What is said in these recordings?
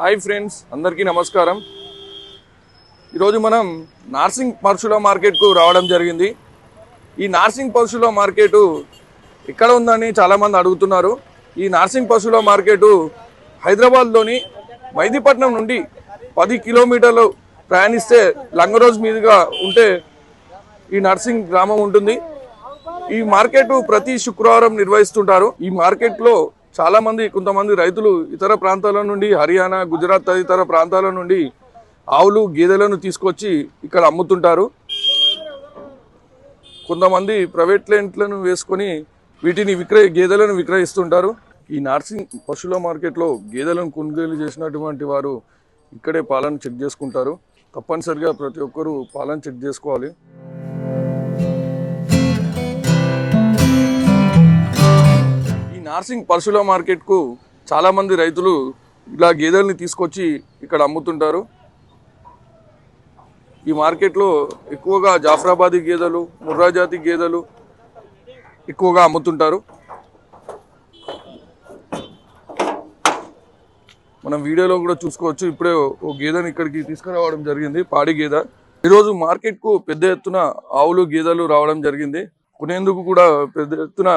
Hi friends అందరికీ నమస్కారం. ఈరోజు మనం నార్సింగ్ పరశుల మార్కెట్కు రావడం జరిగింది. ఈ నార్సింగ్ పరశుల మార్కెటు ఎక్కడ ఉందని చాలామంది అడుగుతున్నారు. ఈ నార్సింగ్ పశువుల మార్కెటు హైదరాబాద్లోని మైదీపట్నం నుండి పది కిలోమీటర్లు ప్రయాణిస్తే లంగరోజ్ మీదుగా ఉంటే ఈ నర్సింగ్ గ్రామం ఉంటుంది. ఈ మార్కెట్ ప్రతి శుక్రవారం నిర్వహిస్తుంటారు. ఈ మార్కెట్లో చాలామంది కొంతమంది రైతులు ఇతర ప్రాంతాల నుండి హర్యానా గుజరాత్ తదితర ప్రాంతాల నుండి ఆవులు గేదెలను తీసుకొచ్చి ఇక్కడ అమ్ముతుంటారు. కొంతమంది ప్రైవేట్ లెంట్లను వేసుకొని వీటిని విక్రయ గేదెలను విక్రయిస్తుంటారు. ఈ నార్సింగ్ పశువుల మార్కెట్లో గేదెలను కొనుగోలు చేసినటువంటి వారు ఇక్కడే పాలన చెక్ చేసుకుంటారు. తప్పనిసరిగా ప్రతి ఒక్కరూ పాలన చెక్ చేసుకోవాలి. నార్సింగ్ పరశుల మార్కెట్కు చాలామంది రైతులు ఇలా గేదెల్ని తీసుకొచ్చి ఇక్కడ అమ్ముతుంటారు. ఈ మార్కెట్లో ఎక్కువగా జాఫరాబాదీ గేదెలు ముర్రా జాతి గేదెలు ఎక్కువగా అమ్ముతుంటారు. మనం వీడియోలో కూడా చూసుకోవచ్చు. ఇప్పుడే ఓ గేదెని ఇక్కడికి తీసుకురావడం జరిగింది పాడి గేదె. ఈరోజు మార్కెట్కు పెద్ద ఎత్తున ఆవులు గేదెలు రావడం జరిగింది. కొనేందుకు కూడా పెద్ద ఎత్తున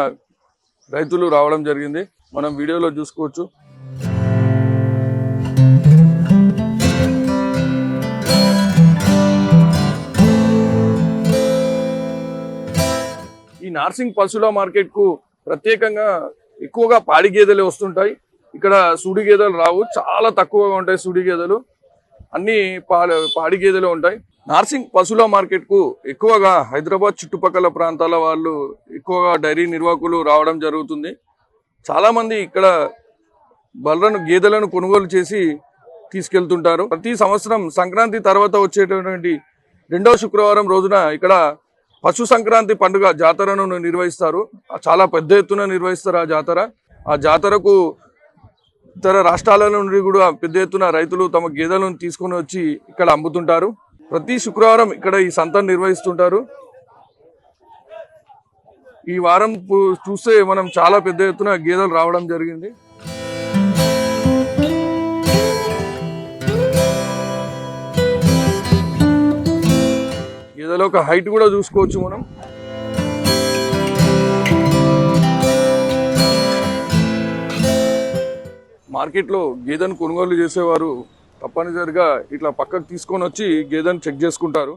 రైతులు రావడం జరిగింది. మనం వీడియోలో చూసుకోవచ్చు. ఈ నార్సింగ్ పశువుల మార్కెట్కు ప్రత్యేకంగా ఎక్కువగా పాడి గేదెలు వస్తుంటాయి. ఇక్కడ సూడి గేదెలు రావు. చాలా తక్కువగా ఉంటాయి సూడి గేదెలు. అన్ని పాడి గేదెలు ఉంటాయి. నార్సింగ్ పశువుల మార్కెట్కు ఎక్కువగా హైదరాబాద్ చుట్టుపక్కల ప్రాంతాల వాళ్ళు ఎక్కువగా డైరీ నిర్వాహకులు రావడం జరుగుతుంది. చాలామంది ఇక్కడ బర్రెలను గేదెలను కొనుగోలు చేసి తీసుకెళ్తుంటారు. ప్రతి సంవత్సరం సంక్రాంతి తర్వాత వచ్చేటటువంటి రెండవ శుక్రవారం రోజున ఇక్కడ పశు సంక్రాంతి పండుగ జాతరను నిర్వహిస్తారు. చాలా పెద్ద ఎత్తున నిర్వహిస్తారు ఆ జాతర. ఆ జాతరకు ఇతర రాష్ట్రాల నుండి కూడా పెద్ద ఎత్తున రైతులు తమ గేదెలను తీసుకొని వచ్చి ఇక్కడ అమ్ముతుంటారు. ప్రతి శుక్రవారం ఇక్కడ ఈ సంతను నిర్వహిస్తుంటారు. ఈ వారం చూస్తే మనం చాలా పెద్ద ఎత్తున గేదెలు రావడం జరిగింది. గేదెల ఒక హైట్ కూడా చూసుకోవచ్చు మనం. మార్కెట్లో గేదెను కొనుగోలు చేసేవారు తప్పనిసరిగా ఇట్లా పక్కకు తీసుకొని వచ్చి గేదెను చెక్ చేసుకుంటారు.